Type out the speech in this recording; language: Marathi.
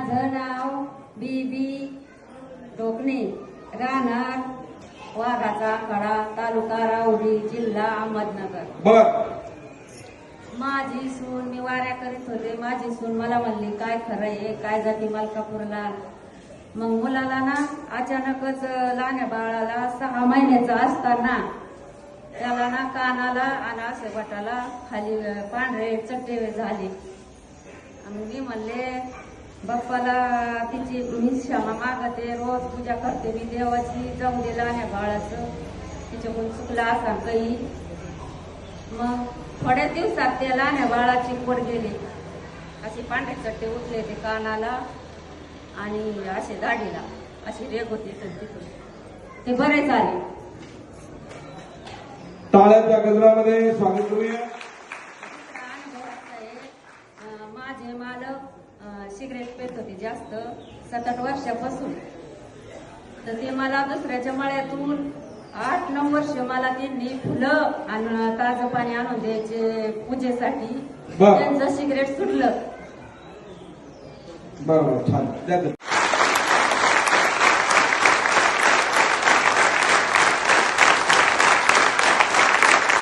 माझं नाव बीबी टोकणे राहणार वाघाचा कडा तालुका राहुरी जिल्हा अहमदनगर. बर. माझी सून मी वाऱ्या करीत होते. माझी सून मला म्हणली काय खरं आहे? काय जाती मलकापूरला? मग मुलाला ना अचानकच लहान्या बाळाला सहा महिन्याचा असताना त्याला ना कानाला आणि असे वाटाला खाली पांढरे चट्टे झाले. आणि मी म्हणले बाप्पाला तिची मी क्षमा मागते. रोज पूजा करते मी. देवाची जाऊ दे लहान्या बाळाचं. तिच्याकडून चुकला असा काही. मग थोड्या दिवसात त्या लहान्या बाळाची पोट गेली. असे पांढरे चट्टे उठले ते कानाला आणि असे दाढीला. अशी रेग होती तिथून. ते बरे झाले. टाळ्याच्या गजरामध्ये स्वागत करूया. माझे मालक सिगरेट पेत होते जास्त सात आठ वर्षापासून तर ते मला दुसऱ्याच्या मळ्यातून आठ नऊ वर्ष मला त्यांनी फुलं आणि ताजं पाणी आणून द्यायचे पूजेसाठी. त्यांचं सिगरेट सुटलं बरोबर.